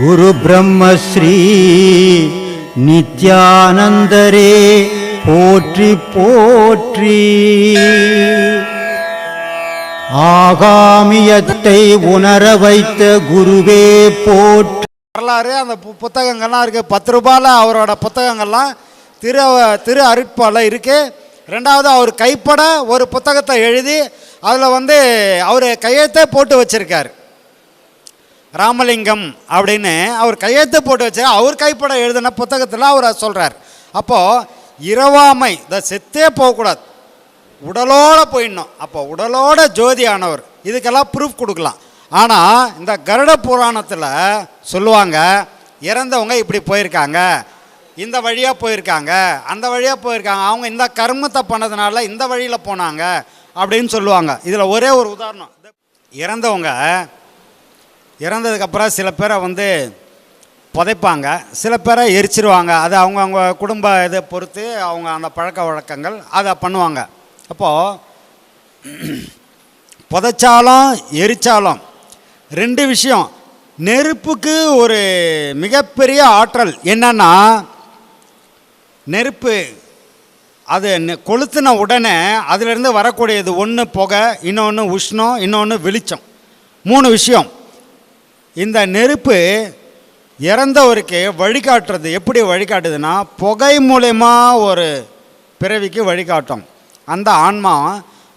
குரு பிரம்மஸ்ரீ நித்யானந்தரே போற்றி போற்றி. ஆகாமியத்தை உணர வைத்த குருவே போற்றி. வரலாறு அந்த பு- புத்தகங்கள்லாம் இருக்குது பத்து ரூபாயில் அவரோட புத்தகங்கள்லாம் திரு திரு அருட்பால இருக்குது ரெண்டாவது அவர் கைப்பட ஒரு புத்தகத்தை எழுதி அதில் வந்து அவர் கையெழுத்தே போட்டு வச்சிருக்கார். ராமலிங்கம் அப்படின்னு அவர் கையெழுத்து போட்டு வச்சு அவர் கைப்பட எழுதின புத்தகத்தில் அவர் சொல்கிறார் அப்போது இரவாமை இந்த செத்தே போகக்கூடாது. உடலோட போயிடணும். அப்போ உடலோட ஜோதியானவர் இதுக்கெல்லாம் ப்ரூஃப் கொடுக்கலாம். ஆனால் இந்த கருட புராணத்தில் சொல்லுவாங்க இறந்தவங்க இப்படி போயிருக்காங்க இந்த வழியாக போயிருக்காங்க அந்த வழியாக போயிருக்காங்க அவங்க இந்த கர்மத்தை பண்ணதுனால இந்த வழியில் போனாங்க அப்படின்னு சொல்லுவாங்க. இதில் ஒரே ஒரு உதாரணம். இறந்தவங்க இறந்ததுக்கப்புறம் சில பேரை வந்து புதைப்பாங்க. சில பேரை எரிச்சிருவாங்க. அது அவங்கவுங்க குடும்ப இதை பொறுத்து அவங்க அந்த பழக்க வழக்கங்கள் அதை பண்ணுவாங்க. அப்போது புதைச்சாலும் எரிச்சாலும் ரெண்டு விஷயம். நெருப்புக்கு ஒரு மிகப்பெரிய ஆற்றல் என்னன்னா நெருப்பு அது நெ- உடனே அதிலிருந்து வரக்கூடியது ஒன்று புகை இன்னொன்று உஷ்ணம் இன்னொன்று வெளிச்சம். மூணு விஷயம். இந்த நெருப்பு இறந்தவருக்கு வழிகாட்டுறது. எப்படி வழிகாட்டுதுன்னா புகை மூலயமா ஒரு பிறவிக்கு வழிகாட்டும். அந்த ஆன்மா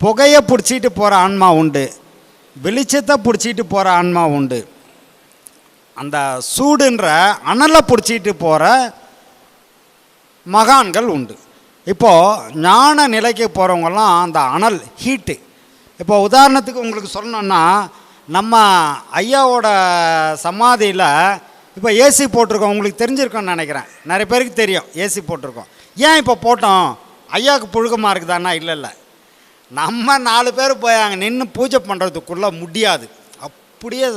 புகையை பிடிச்சிட்டு போகிற ஆன்மா உண்டு. வெளிச்சத்தை பிடிச்சிட்டு போகிற ஆன்மா உண்டு. அந்த சூடுன்ற அனலை பிடிச்சிட்டு போகிற மகான்கள் உண்டு. இப்போது ஞான நிலைக்கு போகிறவங்கலாம் அந்த அனல் ஹீட்டு இப்போ உதாரணத்துக்கு உங்களுக்கு சொல்லணுன்னா நம்ம ஐயாவோட சமாதியில் இப்போ ஏசி போட்டிருக்கோம். உங்களுக்கு தெரிஞ்சிருக்கோன்னு நினைக்கிறேன். நிறைய பேருக்கு தெரியும். ஏசி போட்டிருக்கோம். ஏன் இப்போ போட்டோம்? ஐயாவுக்கு புழுக்கமாக இருக்குதான்னா? இல்லை இல்லை. நம்ம நாலு பேர் போய் அங்கே நின்று பூஜை பண்ணுறதுக்குள்ளே முடியாது. அப்படியே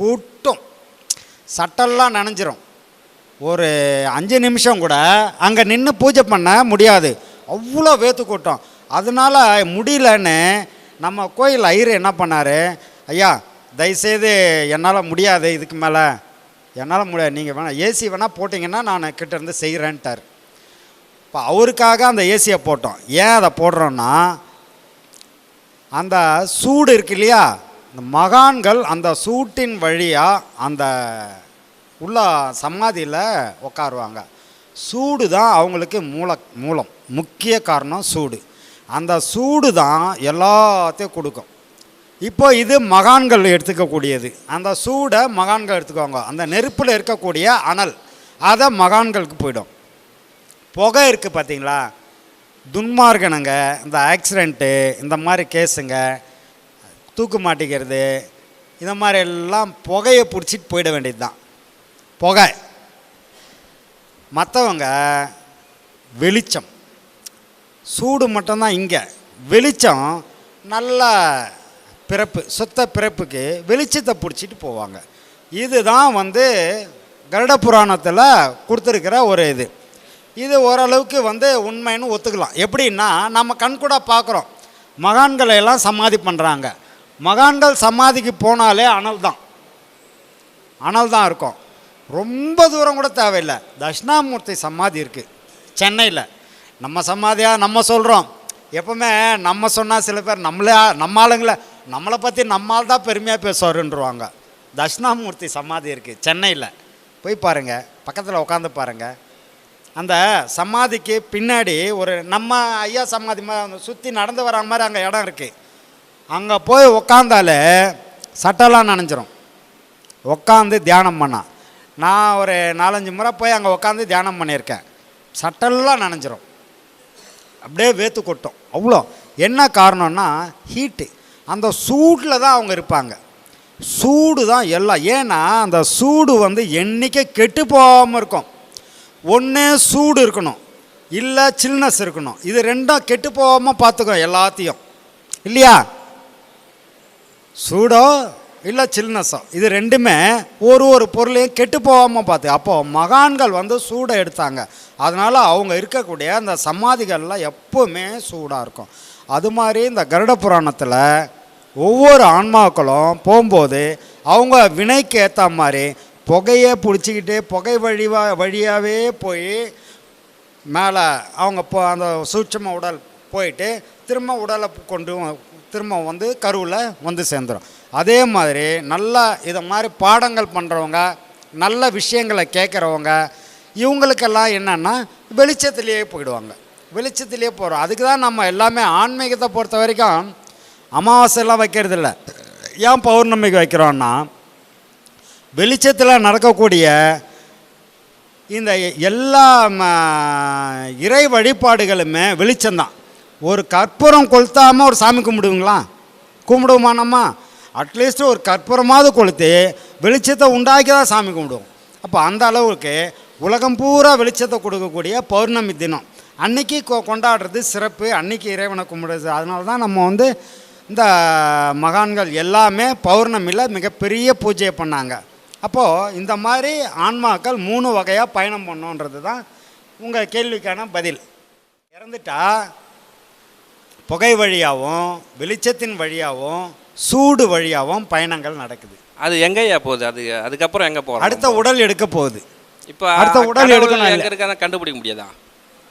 கூட்டம். சட்டெல்லாம் நனைஞ்சிரும். ஒரு அஞ்சு நிமிஷம் கூட அங்கே நின்று பூஜை பண்ண முடியாது. அவ்வளோ வேத்து கூட்டம். அதனால முடியலன்னு நம்ம கோயில் ஐயர் என்ன பண்ணார்? ஐயா தயவுசெய்து என்னால் முடியாது இதுக்கு மேலே. என்னால் முடியாது. நீங்கள் வேணால் ஏசி வேணால் போட்டிங்கன்னா நான் கிட்டேருந்து செய்கிறேன்ட்டார் இப்போ அவருக்காக அந்த ஏசியை போட்டோம். ஏன் அதை போடுறோன்னா அந்த சூடு இருக்கு இல்லையா? இந்த மகான்கள் அந்த சூட்டின் வழியாக அந்த உள்ள சமாதியில் உட்காருவாங்க சூடு தான் அவங்களுக்கு மூல மூலம். முக்கிய காரணம் சூடு. அந்த சூடு தான் எல்லாத்தையும் கொடுக்கும். இப்போ இது மகான்கள் எடுத்துக்கக்கூடியது. அந்த சூடை மகான்கள் எடுத்துக்குவாங்க. அந்த நெருப்பில் இருக்கக்கூடிய அனல் அதை மகான்களுக்கு போயிடும். புகை இருக்குது பார்த்தீங்களா? துன்மார்கனுங்க இந்த ஆக்சிடெண்ட்டு இந்த மாதிரி கேஸுங்க தூக்கு மாட்டிக்கிறது இந்த மாதிரி எல்லாம் புகையை பிடிச்சிட்டு போயிட வேண்டியது தான் புகை. மற்றவங்க வெளிச்சம். சூடு மட்டும்தான் இங்கே. வெளிச்சம் நல்லா பிறப்பு சுத்த பிறப்புக்கு வெளிச்சத்தை பிடிச்சிட்டு போவாங்க. இதுதான் வந்து கருட புராணத்தில் கொடுத்துருக்கிற ஒரு இது. இது ஓரளவுக்கு வந்து உண்மைன்னு ஒத்துக்கலாம். எப்படின்னா நம்ம கண்கூட பார்க்குறோம். மகான்களை எல்லாம் சமாதி பண்ணுறாங்க மகான்கள் சமாதிக்கு போனாலே அனல் தான். அனல் தான் இருக்கும். ரொம்ப தூரம் கூட தேவையில்லை. தட்சிணாமூர்த்தி சமாதி இருக்குது சென்னையில். நம்ம சமாதியாக நம்ம சொல்கிறோம் எப்பவுமே நம்ம சொன்னால் சில பேர் நம்மளே நம்ம ஆளுங்களை நம்மளை பற்றி நம்மால் தான் பெருமையாக பேசுவாருன்றவாங்க. தட்சிணாமூர்த்தி சமாதி இருக்குது சென்னையில். போய் பாருங்கள் பக்கத்தில் உட்காந்து பாருங்கள் அந்த சமாதிக்கு பின்னாடி ஒரு நம்ம ஐயா சமாதி மாதிரி சுற்றி நடந்து வர மாதிரி அங்கே இடம் இருக்குது அங்கே போய் உக்காந்தாலே சட்டெல்லாம் நனைஞ்சிரும். உக்காந்து தியானம் பண்ணா. நான் ஒரு நாலஞ்சு முறை போய் அங்கே உட்காந்து தியானம் பண்ணியிருக்கேன். சட்டெல்லாம் நனைஞ்சிரும். அப்படியே வேத்து கொட்டும். அவ்வளோ. என்ன காரணம்னா ஹீட்டு அந்த சூட்டில் தான் அவங்க இருப்பாங்க. சூடு தான் எல்லாம். ஏன்னா அந்த சூடு வந்து என்றைக்கே கெட்டு போகாமல் இருக்கும். ஒன்று சூடு இருக்கணும். இல்லை சில்னஸ் இருக்கணும். இது ரெண்டும் கெட்டு போகாமல் பார்த்துக்கோ எல்லாத்தையும். இல்லையா? சூடோ இல்லை சில்னஸோ இது ரெண்டுமே ஒரு ஒரு பொருளையும் கெட்டு போகாமல் பார்த்து. அப்போது மகான்கள் வந்து சூடை எடுத்தாங்க. அதனால் அவங்க இருக்கக்கூடிய அந்த சமாதிகள்லாம் எப்போவுமே சூடாக இருக்கும். அது மாதிரி இந்த கருட புராணத்தில் ஒவ்வொரு ஆன்மாக்களும் போகும்போது அவங்க வினைக்கு ஏற்ற மாதிரி புகையை பிடிச்சிக்கிட்டு புகை வழிவா வழியாகவே போய் மேலே அவங்க போ அந்த சூட்சம உடல் போயிட்டு திரும்ப உடலை கொண்டு வ- திரும்ப வந்து கருவில் வந்து சேர்ந்துடும் அதே மாதிரி நல்லா இதை மாதிரி பாடங்கள் பண்ணுறவங்க நல்ல விஷயங்களை கேட்குறவங்க இவங்களுக்கெல்லாம் என்னென்னா வெளிச்சத்துலேயே போயிடுவாங்க. வெளிச்சத்திலேயே போகிறோம் அதுக்கு தான் நம்ம எல்லாமே ஆன்மீகத்தை பொறுத்த வரைக்கும் அமாவாசைலாம் வைக்கிறது இல்லை ஏன் பௌர்ணமிக்கு வைக்கிறோன்னா வெளிச்சத்தில் நடக்கக்கூடிய இந்த எல்லா இறை வழிபாடுகளுமே வெளிச்சம்தான். ஒரு கற்பூரம் கொளுத்தாமல் ஒரு சாமி கும்பிடுவீங்களா? கும்பிடுவோமா நம்ம? அட்லீஸ்ட் ஒரு கற்பூரமாவது கொளுத்து வெளிச்சத்தை உண்டாக்கி தான் சாமி கும்பிடுவோம். அப்போ அந்த அளவுக்கு உலகம் பூரா வெளிச்சத்தை கொடுக்கக்கூடிய பௌர்ணமி தினம். அன்னைக்கு கொ- கொண்டாடுறது சிறப்பு. அன்னைக்கு இறைவனை கும்பிடுறது. அதனால தான் நம்ம வந்து இந்த மகான்கள் எல்லாமே பௌர்ணமியில் மிகப்பெரிய பூஜையை பண்ணாங்க. அப்போது இந்த மாதிரி ஆன்மாக்கள் மூணு வகையாக பயணம் பண்ணோன்றது தான் உங்கள் கேள்விக்கான பதில். இறந்துட்டா புகை வழியாகவும் வெளிச்சத்தின் வழியாகவும் சூடு வழியாகவும் பயணங்கள் நடக்குது. அது எங்கேயா போகுது? அது அதுக்கப்புறம் எங்கே போகிறோம் அடுத்த உடல் எடுக்க போகுது. இப்போ அடுத்த உடல் எடுக்கணும் கண்டுபிடிக்க முடியாதா?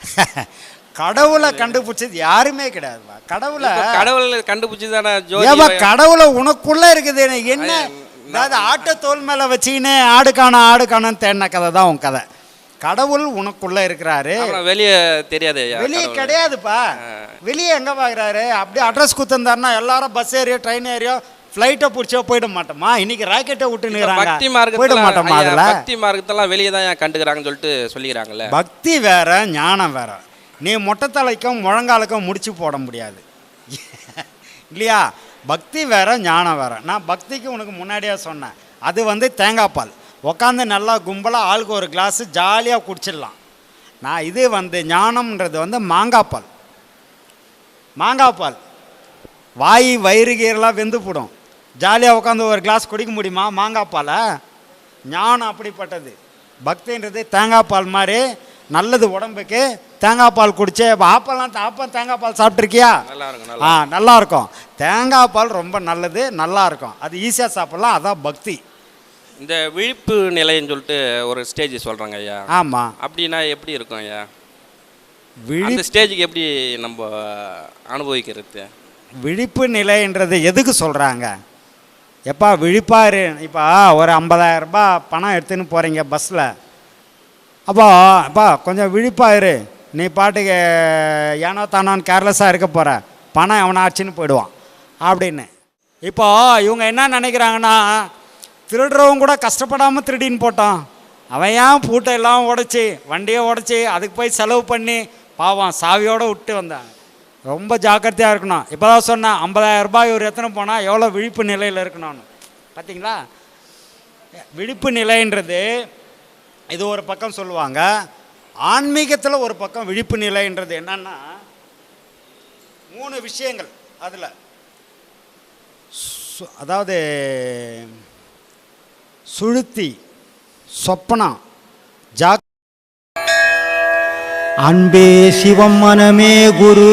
கடவுளை கண்டுபிடிச்சது யாருமே கிடையாதுப்பா. கடவுளை கடவுள் கண்டுபிடிச்சி தானே ஏப்பா கடவுளை உனக்குள்ள இருக்குது என்ன? அதாவது ஆட்டை தோல் மேலே வச்சுக்கின்னு ஆடு காணோம் ஆடு காணோன்னு தேடின கதை தான் உன் கதை. கடவுள் உனக்குள்ள இருக்கிறாரு. வெளியே தெரியாது வெளியே. கிடையாதுப்பா. வெளியே எங்க பாக்குறாரு? அப்படியே அட்ரஸ் குத்துந்தாருன்னா எல்லாரும் பஸ் ஏறியோ ட்ரெயின் ஏறியோ ஃப்ளைட்டை பிடிச்சோ போயிட மாட்டோமா இன்னைக்கு ராக்கெட்டை விட்டுனுறாங்க பக்தி போயிட மாட்டோமா மார்க்கத்தில் அதுல. பக்தி மார்க்கத்தெல்லாம் வெளியே தான் ஏன் கண்டுக்கிறாங்கன்னு சொல்லிட்டு சொல்லிக்கிறாங்கல்ல. பக்தி வேற ஞானம் வேற. நீ மொட்டை தலைக்கும் முழங்காலுக்கும் முடிச்சு போட முடியாது. இல்லையா? பக்தி வேற ஞானம் வேற. நான் பக்திக்கு உனக்கு முன்னாடியே சொன்னேன். அது வந்து தேங்காய் பால். உட்காந்து நல்லா கும்பலாக ஆளுக்கு ஒரு கிளாஸ் ஜாலியாக குடிச்சிடலாம். நான் இது வந்து ஞானம்ன்றது வந்து மாங்காய் பால். மாங்காய் பால். வாய் வயிறு கீரெல்லாம் வெந்து போடும். ஜாலியாக உட்காந்து ஒரு கிளாஸ் குடிக்க முடியுமா? மாங்காய் பாலை? ஞானம் அப்படிப்பட்டது. பக்தின்றது தேங்காய் பால் மாதிரி நல்லது உடம்புக்கு. தேங்காய் பால் குடிச்சு ஆப்பெல்லாம் ஆப்பம் தேங்காய் பால் சாப்பிட்ருக்கியா நல்லா இருக்கும் ஆ நல்லா நல்லா இருக்கும். தேங்காய் பால் ரொம்ப நல்லது நல்லா இருக்கும். அது ஈஸியாக சாப்பிட்லாம் அதான் பக்தி. இந்த விழிப்பு நிலைன்னு சொல்லிட்டு ஒரு ஸ்டேஜ் சொல்கிறாங்க ஐயா. ஆமாம் அப்படின்னா எப்படி இருக்கும் ஐயா? விழி ஸ்டேஜுக்கு எப்படி நம்ம அனுபவிக்கிறது? விழிப்பு நிலைன்றது எதுக்கு சொல்கிறாங்க எப்பா விழிப்பாரு இப்போ ஒரு 50000 ரூபாய் பணம் எடுத்துன்னு போகிறீங்க பஸ்ஸில் அப்போ அப்பா கொஞ்சம் விழிப்பாயிரு நீ பாட்டுக்கு ஏனோ தானோன்னு கேர்லெஸ்ஸாக இருக்க போகிற பணம் எவனாச்சுன்னு போயிடுவான். அப்படின்னு. இப்போ இவங்க என்ன நினைக்கிறாங்கன்னா திருடுறவங்க கூட கஷ்டப்படாமல் திருடின்னு போட்டான். அவன் ஏன் பூட்டை எல்லாம் உடைச்சி வண்டியை உடைச்சி அதுக்கு போய் செலவு பண்ணி பாவம் சாவியோடு விட்டு வந்தாங்க ரொம்ப ஜாக்கிரதையாக இருக்கணும். இப்போ தான் சொன்னேன் 50000 ரூபாய் ஒரு எத்தனை போனால் எவ்வளோ விழிப்பு நிலையில் இருக்கணும்னு. பார்த்தீங்களா விழிப்பு நிலைன்றது இது ஒரு பக்கம் சொல்லுவாங்க ஆன்மீகத்தில் ஒரு பக்கம் விழிப்பு நிலைன்றது என்னன்னா மூணு விஷயங்கள் அதில். அதாவது சுழுத்தி சொப்பனம் ஜாக் அன்பே சிவம் மனமே குரு.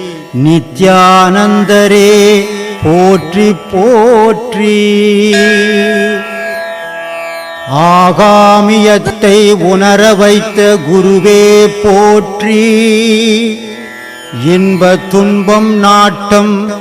நித்யானந்தரே போற்றி போற்றி. ஆகாமியத்தை உணர வைத்த குருவே போற்றி. இன்ப துன்பம் நாட்டம்